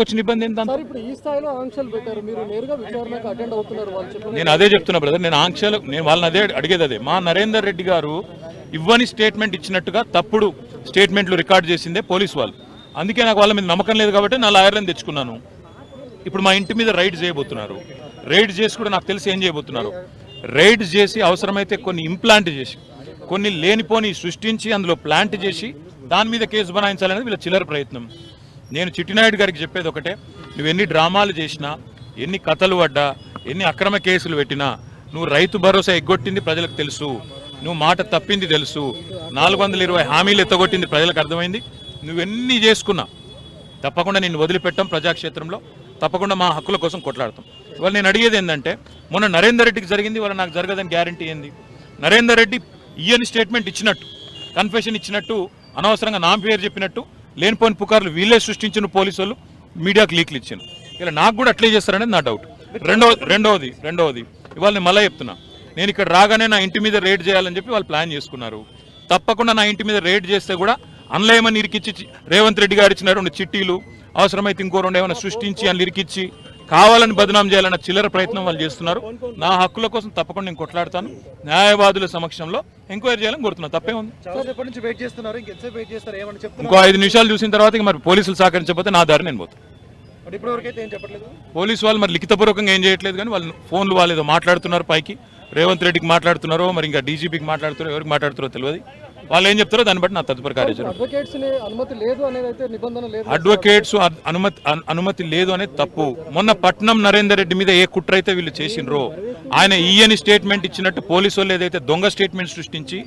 వచ్చిన ఇబ్బంది సార్ ఇప్పుడు ఈ స్థాయిలో ఆంక్షలు పెట్టారు. మీరు నేరుగా విచారణకు అటెండ్ అవుతున్నారు వాళ్ళు నేను అదే చెప్తున్నా బ్రదర్ నేను ఆంక్షలు నేను వాళ్ళని అదే అడిగేది అదే. మా నరేందర్ రెడ్డి గారు ఇవ్వని స్టేట్మెంట్ ఇచ్చినట్టుగా తప్పుడు స్టేట్మెంట్లు రికార్డ్ చేసిందే పోలీస్ వాళ్ళు. అందుకే నాకు వాళ్ళ మీద నమ్మకం లేదు కాబట్టి నా లాయర్లను తెచ్చుకున్నాను. ఇప్పుడు మా ఇంటి మీద రైడ్ చేయబోతున్నారు. రైడ్ చేసి కూడా నాకు తెలిసి ఏం చేయబోతున్నారు? రైడ్ చేసి అవసరమైతే కొన్ని ఇంప్లాంట్ చేసి కొన్ని లేనిపోని సృష్టించి అందులో ప్లాంట్ చేసి దాని మీద కేసు బనాయించాలనేది వీళ్ళ చిల్లర ప్రయత్నం. నేను చిట్టినాయుడు గారికి చెప్పేది ఒకటే నువ్వు ఎన్ని డ్రామాలు చేసినా ఎన్ని కథలు పడ్డా ఎన్ని అక్రమ కేసులు పెట్టినా నువ్వు రైతు భరోసా ఎగ్గొట్టింది ప్రజలకు తెలుసు నువ్వు మాట తప్పింది తెలుసు నాలుగు వందల ఇరవై హామీలు ఎత్తగొట్టింది ప్రజలకు అర్థమైంది నువ్వెన్ని చేసుకున్నా తప్పకుండా నేను వదిలిపెట్టాం ప్రజాక్షేత్రంలో తప్పకుండా మా హక్కుల కోసం కొట్లాడతాం. ఇవాళ నేను అడిగేది ఏంటంటే మొన్న నరేందర్ రెడ్డికి జరిగింది ఇవాళ నాకు జరగదని గ్యారంటీ ఏంది? నరేందర్ రెడ్డి ఇయన్ స్టేట్మెంట్ ఇచ్చినట్టు కన్ఫెషన్ ఇచ్చినట్టు అనవసరంగా నా పేరు చెప్పినట్టు లేనిపోని పుకార్లు వీళ్ళే సృష్టించిన పోలీసులు మీడియాకు లీక్లు ఇచ్చాను ఇలా నాకు కూడా అట్లే చేస్తారనేది నా డౌట్ రెండో రెండవది రెండవది. ఇవాళ నేను మళ్ళీ చెప్తున్నా. నేను ఇక్కడ రాగానే నా ఇంటి మీద రేడ్ చేయాలని చెప్పి వాళ్ళు ప్లాన్ చేసుకున్నారు. తప్పకుండా నా ఇంటి మీద రేడ్ చేస్తే కూడా అన్లయమని ఇరికిచ్చి రేవంత్ రెడ్డి గారు ఇచ్చిన రెండు చిట్టీలు అవసరమైతే ఇంకో రెండు ఏమైనా సృష్టించి అని ఇరికిచ్చి కావాలని బదనాం చేయాలన్న చిల్లర ప్రయత్నం వాళ్ళు చేస్తున్నారు. నా హక్కుల కోసం తప్పకుండా నేను కొట్లాడతాను. న్యాయవాదుల సమక్షంలో ఎంక్వైరీ చేయాలని కోరుతున్నాను తప్పే ఉంది. నుంచి వెయిట్ చేస్తున్నారు. ఇంకెంతసేపు వెయిట్ చేస్తారు? ఏమని చెప్తున్నారు? ఇంకో ఐదు నిమిషాలు చూసిన తర్వాత మరి పోలీసులు సహకరించకపోతే నా దారి నేను పోతాను పోలీసు వాళ్ళు మరి లిఖితపూర్వకంగా ఏం చేయట్లేదు కానీ వాళ్ళు ఫోన్లు వాళ్ళు ఏదో మాట్లాడుతున్నారు పైకి. రేవంత్ రెడ్డికి మాట్లాడుతున్నారో మరి ఇంకా డీజీపీకి మాట్లాడుతారో ఎవరికి మాట్లాడుతారో తెలియదు. వాళ్ళు ఏం చెప్తారో దాన్ని బట్టి నా తదుపరి కార్యాచరణ. అడ్వకేట్స్ అనుమతి అనుమతి అన్- అనుమతి లేదు అనేది తప్పు. మొన్న పట్నం నరేందర్ రెడ్డి మీద ఏ కుట్ర అయితే వీళ్ళు చేసిండ్రో ఆయన ఈయని స్టేట్మెంట్ ఇచ్చినట్టు పోలీసు వాళ్ళు ఏదైతే దొంగ స్టేట్మెంట్ సృష్టించి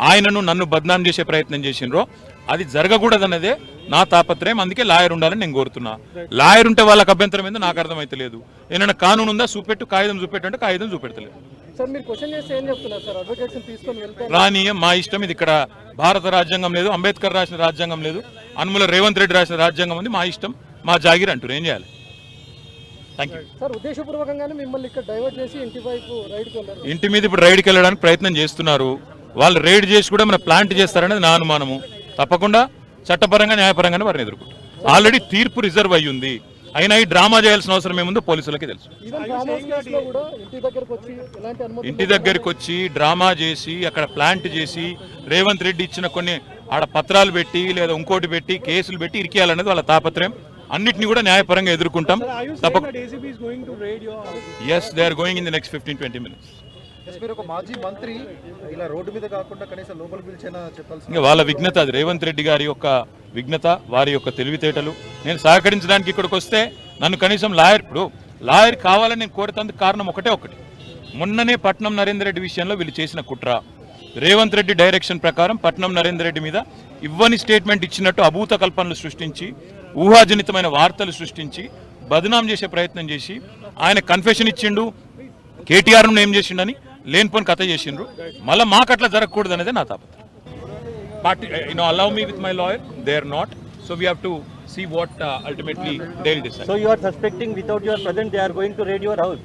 ఆయనను నన్ను బద్నాం చేసే ప్రయత్నం చేసిండ్రో అది జరగకూడదన్నదే నా తాపత్రయం. అందుకే లాయర్ ఉండాలని నేను కోరుతున్నా. లాయర్ ఉంటే వాళ్ళకి అభ్యంతరం ఏందో నాకు అర్థమైతే లేదు ఏమైనా కానూను ఉందా చూపెట్టు. కాగితం చూపెట్టు అంటే కాగితం చూపెడతలేదు. సార్ మీరు క్వశ్చన్ చేస్తే ఏం చెప్తున్నారు సార్? అడ్వకేట్స్ తీసుకొని వెళ్తే రానీయం మా ఇష్టం ఇది ఇక్కడ భారత రాజ్యాంగం లేదు అంబేద్కర్ రాసిన రాజ్యాంగం లేదు అనుముల రేవంత్ రెడ్డి రాసిన రాజ్యాంగం ఉంది మా ఇష్టం మా జాగిర్ అంటారు ఏం చేయాలి? థ్యాంక్ యూ సార్ ఉద్దేశపూర్వకంగానే మిమ్మల్ని ఇక్కడ డైవర్ట్ చేసి ఇంటి వైపు రైడ్కి వెళ్ళారు. ఇంటి మీద ఇప్పుడు రైడ్కి వెళ్ళడానికి ప్రయత్నం చేస్తున్నారు. వాళ్ళు రైడ్ చేసి కూడా మన ప్లాంట్ చేస్తారనేది నా అనుమానము. తప్పకుండా చట్టపరంగా న్యాయపరంగానే వారిని ఎదుర్కొంటారు ఆల్రెడీ తీర్పు రిజర్వ్ అయ్యి ఉంది అయినా ఈ డ్రామా చేయాల్సిన అవసరం ఏముందో పోలీసులకి తెలుసు. ఇంటి దగ్గరకు వచ్చి డ్రామా చేసి అక్కడ ప్లాంట్ చేసి రేవంత్ రెడ్డి ఇచ్చిన కొన్ని ఆడ పత్రాలు పెట్టి లేదా ఇంకోటి పెట్టి కేసులు పెట్టి ఇరికేయాలనేది వాళ్ళ తాపత్రయం. అన్నిటిని కూడా న్యాయపరంగా ఎదుర్కొంటాం. తప్ప as they are going in the next fifteen twenty minutes yes మీరు ఒక మాజీ మంత్రి ఇలా రోడ్డు మీద కాకుండా కనీసం లోపల చెప్పాల్సి ఇంకా వాళ్ళ విఘ్నత అది. రేవంత్ రెడ్డి గారి యొక్క విఘ్నత వారి యొక్క తెలివితేటలు. నేను సహకరించడానికి ఇక్కడికి వస్తే నన్ను కనీసం లాయర్ ఇప్పుడు లాయర్ కావాలని నేను కోరుతందుకు కారణం ఒకటే ఒకటి. మొన్ననే పట్నం నరేందర్ రెడ్డి విషయంలో వీళ్ళు చేసిన కుట్ర. రేవంత్ రెడ్డి డైరెక్షన్ ప్రకారం పట్నం నరేందర్ రెడ్డి మీద ఇవ్వని స్టేట్మెంట్ ఇచ్చినట్టు అభూత కల్పనలు సృష్టించి ఊహాజనితమైన వార్తలు సృష్టించి బదనాం చేసే ప్రయత్నం చేసి ఆయన కన్ఫెషన్ ఇచ్చిండు కేటీఆర్ను ఏం చేసిండని లేనిపోని కథ చేసిండ్రు మళ్ళీ మాకు అట్లా జరగకూడదు అనేది నా తాపత్రయం party, uh, you know, allow me with my lawyer. They're not. So we have to see what uh, ultimately they'll decide. So you are suspecting without your presence they are going to raid your house.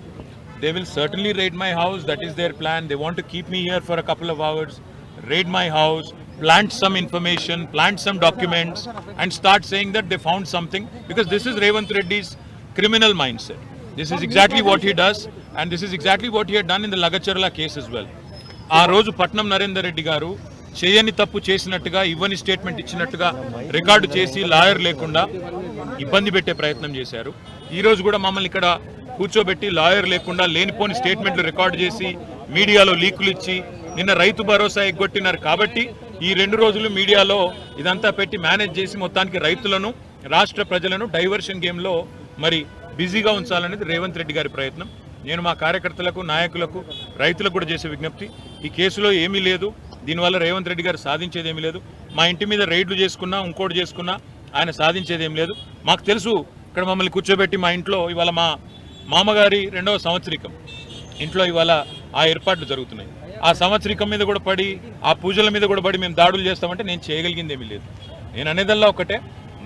they will certainly raid my house. That is their plan. They want to keep me here for a couple of hours, raid my house, plant some information, plant some documents, and start saying that they found something. Because this is Revant Reddy's criminal mindset. This is exactly what he does and this is exactly what he done in the Lagacharla case is well ఆ రోజు పట్నం నరేందర్ రెడ్డి గారు చేయని తప్పు చేసినట్టుగా ఇవ్వని statement ఇచ్చినట్టుగా record చేసి lawyer లేకుండా ఇబ్బంది పెట్టే ప్రయత్నం చేశారు. ఈరోజు కూడా మమ్మల్ని ఇక్కడ కూర్చోబెట్టి లాయర్ లేకుండా లేనిపోని స్టేట్మెంట్లు రికార్డు చేసి మీడియాలో లీకులు ఇచ్చి నిన్న రైతు భరోసా ఎగ్గొట్టినారు కాబట్టి ఈ రెండు రోజులు మీడియాలో ఇదంతా పెట్టి మేనేజ్ చేసి మొత్తానికి రైతులను రాష్ట్ర ప్రజలను డైవర్షన్ గేమ్లో మరి బిజీగా ఉంచాలనేది రేవంత్ రెడ్డి గారి ప్రయత్నం. నేను మా కార్యకర్తలకు నాయకులకు రైతులకు కూడా చేసే విజ్ఞప్తి. ఈ కేసులో ఏమీ లేదు. దీనివల్ల రేవంత్ రెడ్డి గారు సాధించేది ఏమీ లేదు. మా ఇంటి మీద రైడ్లు చేసుకున్నా ఇంకోటి చేసుకున్నా ఆయన సాధించేది ఏం లేదు. మాకు తెలుసు ఇక్కడ మమ్మల్ని కూర్చోబెట్టి మా ఇంట్లో ఇవాళ మా మామగారి రెండవ సంవత్సరికం. ఇంట్లో ఇవాళ ఆ ఏర్పాట్లు జరుగుతున్నాయి. ఆ సంవత్సరికం మీద కూడా పడి ఆ పూజల మీద కూడా పడి మేము దాడులు చేస్తామంటే నేను చేయగలిగింది ఏమీ లేదు. నేను అనేదల్లా ఒకటే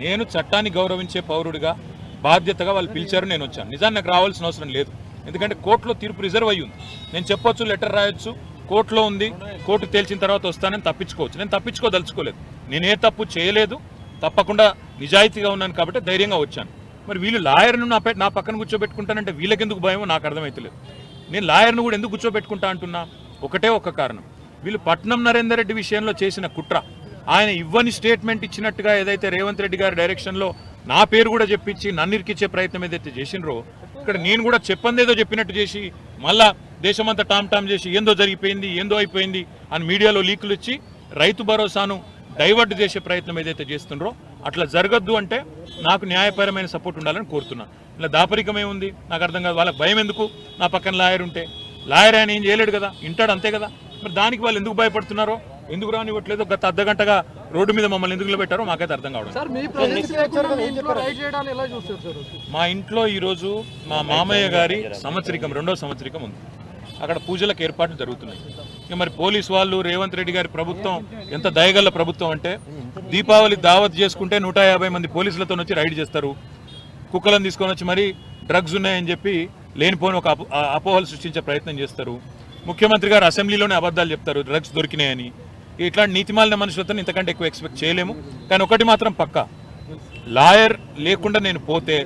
నేను చట్టాన్ని గౌరవించే పౌరుడిగా బాధ్యతగా వాళ్ళు పిలిచారు నేను వచ్చాను. నిజాన్ని నాకు రావాల్సిన అవసరం లేదు. ఎందుకంటే కోర్టులో తీర్పు రిజర్వ్ అయ్యి ఉంది. నేను చెప్పొచ్చు లెటర్ రాయొచ్చు కోర్టులో ఉంది కోర్టు తేల్చిన తర్వాత వస్తానని తప్పించుకోవచ్చు. నేను తప్పించుకోదలుచుకోలేదు. నేను ఏ తప్పు చేయలేదు తప్పకుండా నిజాయితీగా ఉన్నాను కాబట్టి ధైర్యంగా వచ్చాను. మరి వీళ్ళు లాయర్ను నా నా పక్కన కూర్చోబెట్టుకుంటానంటే వీళ్ళకెందుకు భయమో నాకు అర్థమవుతలేదు నేను లాయర్ను కూడా ఎందుకు కూర్చోబెట్టుకుంటా అంటున్నా? ఒకటే ఒక కారణం. వీళ్ళు పట్నం నరేందర్ రెడ్డి విషయంలో చేసిన కుట్ర. ఆయన ఇవ్వని స్టేట్మెంట్ ఇచ్చినట్టుగా ఏదైతే రేవంత్ రెడ్డి గారి డైరెక్షన్లో నా పేరు కూడా చెప్పించి నన్ను ఇరికిచ్చే ప్రయత్నం ఏదైతే చేసినరో ఇక్కడ నేను కూడా చెప్పందేదో చెప్పినట్టు చేసి మళ్ళా దేశమంతా టామ్ టామ్ చేసి ఏందో జరిగిపోయింది ఏందో అయిపోయింది అని మీడియాలో లీకులు ఇచ్చి రైతు భరోసాను డైవర్ట్ చేసే ప్రయత్నం ఏదైతే చేస్తుండ్రో అట్లా జరగద్దు అంటే నాకు న్యాయపరమైన సపోర్ట్ ఉండాలని కోరుతున్నాను ఇలా దాపరికమే ఉంది నాకు అర్థం కాదు. వాళ్ళకి భయం ఎందుకు? నా పక్కన లాయర్ ఉంటే. లాయర్ ఆయన ఏం చేయలేడు కదా? ఇంటాడు అంతే కదా? మరి దానికి వాళ్ళు ఎందుకు భయపడుతున్నారో? ఎందుకు రానివ్వట్లేదు? గత అర్ధగంటగా రోడ్డు మీద మమ్మల్ని ఎందుకు పెట్టారో మాకైతే అర్థం కావడం. సార్ మీ ఇంట్లో రైడ్ చేయడాన్ని ఎలా చూస్తారు సార్? మా ఇంట్లో ఈరోజు మా మామయ్య గారి సంవత్సరికం రెండో సంవత్సరికం ఉంది. అక్కడ పూజలకు ఏర్పాట్లు జరుగుతున్నాయి. ఇక మరి పోలీస్ వాళ్ళు రేవంత్ రెడ్డి గారి ప్రభుత్వం ఎంత దయగల ప్రభుత్వం అంటే దీపావళి దావత్ చేసుకుంటే నూట యాభై మంది పోలీసులతో వచ్చి రైడ్ చేస్తారు. కుక్కలను తీసుకొని వచ్చి మరి డ్రగ్స్ ఉన్నాయని చెప్పి లేనిపోని ఒక అపోహలు సృష్టించే ప్రయత్నం చేస్తారు. ముఖ్యమంత్రి గారు అసెంబ్లీలోనే అబద్ధాలు చెప్తారు డ్రగ్స్ దొరికినాయని. ఇట్లాంటి నీతిమాలిన మనుషులతో ఇంతకంటే ఎక్కువ ఎక్స్పెక్ట్ చేయలేము. కానీ ఒకటి మాత్రం పక్కా. లాయర్ లేకుండా నేను పోతే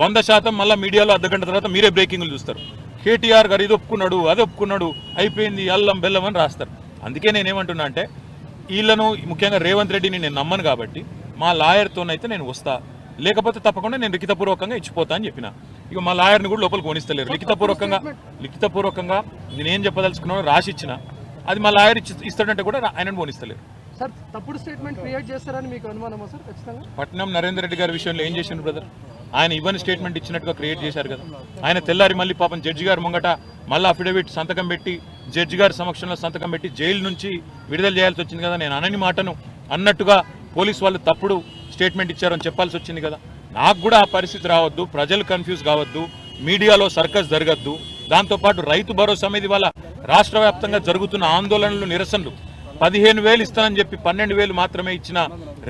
వంద శాతం మళ్ళీ మీడియాలో అర్ధ గంట తర్వాత మీరే బ్రేకింగ్లు చూస్తారు. కేటీఆర్ గారు ఇది ఒప్పుకున్నాడు అది ఒప్పుకున్నాడు అయిపోయింది అల్లం బెల్లం అని రాస్తారు. అందుకే నేనేమంటున్నా అంటే వీళ్ళను ముఖ్యంగా రేవంత్ రెడ్డిని నేను నమ్మను కాబట్టి మా లాయర్తోనైతే నేను వస్తా. లేకపోతే తప్పకుండా నేను లిఖితపూర్వకంగా ఇచ్చిపోతా అని చెప్పిన. ఇక మా లాయర్ని కూడా లోపలికి కొనిస్తలేరు. లిఖితపూర్వకంగా లిఖితపూర్వకంగా నేనేం చెప్పదలుచుకున్నానో రాసి ఇచ్చిన అది మా లాయర్ ఇస్తాడంటే కూడా ఆయనను పోనిస్తలేరు సార్ తప్పుడు స్టేట్మెంట్ క్రియేట్ చేస్తారని మీకు అనుమానమా సార్? ఖచ్చితంగా? పట్నం నరేందర్ రెడ్డి గారి విషయంలో ఏం చేసిండు బ్రదర్? ఆయన ఇవ్వని స్టేట్మెంట్ ఇచ్చినట్టుగా క్రియేట్ చేశారు కదా. ఆయన తెల్లారి మళ్ళీ పాపం జడ్జి గారు ముంగట మళ్ళీ అఫిడవిట్ సంతకం పెట్టి జడ్జి గారి సమక్షంలో సంతకం పెట్టి జైలు నుంచి విడుదల చేయాల్సి వచ్చింది కదా నేను అనని మాటను అన్నట్టుగా పోలీస్ వాళ్ళు తప్పుడు స్టేట్మెంట్ ఇచ్చారని చెప్పాల్సి వచ్చింది కదా. నాకు కూడా ఆ పరిస్థితి రావద్దు ప్రజలు కన్ఫ్యూజ్ కావద్దు మీడియాలో సర్కస్ జరగద్దు దాంతోపాటు రైతు భరోసా మీద వాళ్ళ రాష్ట్ర వ్యాప్తంగా జరుగుతున్న ఆందోళనలు నిరసనలు పదిహేను వేలు ఇస్తానని చెప్పి పన్నెండు వేలు మాత్రమే ఇచ్చిన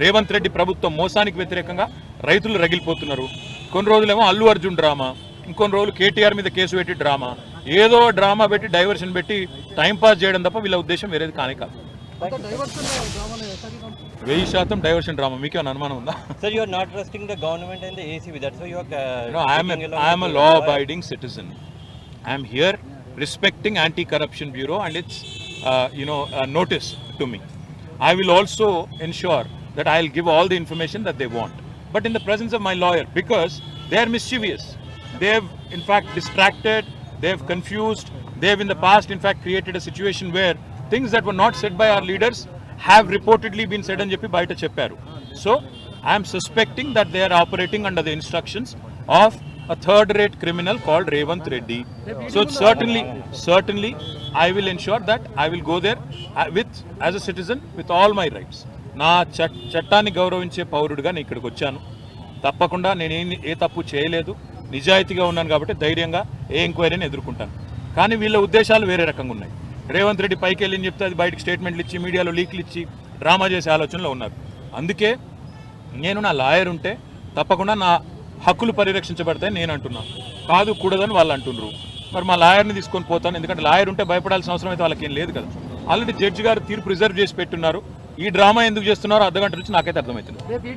రేవంత్ రెడ్డి ప్రభుత్వం మోసానికి వ్యతిరేకంగా రైతులు రగిలిపోతున్నారు కొన్ని రోజులేమో అల్లు అర్జున్ డ్రామా ఇంకొన్ని రోజులు కేటీఆర్ మీద కేసు పెట్టి డ్రామా ఏదో డ్రామా పెట్టి డైవర్షన్ పెట్టి టైం పాస్ చేయడం తప్ప వీళ్ళ ఉద్దేశం వేరేది కానే కాదు సార్? వెయ్యి శాతం డైవర్షన్ డ్రామా మీకేమైనా అనుమానం ఉందా government and the ACB. That's why you are. Uh, No, I am a, taking along I am a with the law lawyer. abiding citizen. I am here respecting anti-corruption bureau and its uh, you know uh, notice to me. I will also ensure that I'll give all the information that they want, but in the presence of my lawyer because they are mischievous. They have in fact distracted. They have confused. They have in the past in fact created a situation where things that were not said by our leaders have reportedly been said అని చెప్పి బయట చెప్పారు so I'm suspecting that they are operating under the instructions of A third rate criminal called Revant Reddy. So certainly, certainly, I will ensure that I will go there uh, with, as a citizen, with all my rights. నా చట్టాన్ని గౌరవించే పౌరుడిగా నేను ఇక్కడికి వచ్చాను. తప్పకుండా నేను ఏ ఏ తప్పు చేయలేదు. నిజాయితీగా ఉన్నాను కాబట్టి ధైర్యంగా ఏ ఎంక్వైరీని ఎదుర్కొంటాను. కానీ వీళ్ళ ఉద్దేశాలు వేరే రకంగా ఉన్నాయి. రేవంత్ రెడ్డి పైకి వెళ్ళి చెప్తే అది బయటకు స్టేట్మెంట్లు ఇచ్చి మీడియాలో లీక్లు ఇచ్చి డ్రామా చేసే ఆలోచనలో ఉన్నారు. అందుకే నేను నా లాయర్ ఉంటే తప్పకుండా నా హక్కులు పరిరక్షించబడతాయని నేను అంటున్నాను కాదు కూడదని వాళ్ళు అంటున్నారు మరి మా లాయర్ని తీసుకొని పోతాను. ఎందుకంటే లాయర్ ఉంటే భయపడాల్సిన అవసరం అయితే వాళ్ళకి ఏం లేదు కదా. ఆల్రెడీ జడ్జి గారు తీర్పు రిజర్వ్ చేసి పెట్టున్నారు. ఈ డ్రామా ఎందుకు చేస్తున్నారో అర్ధగంట నుంచి నాకైతే అర్థమవుతుంది.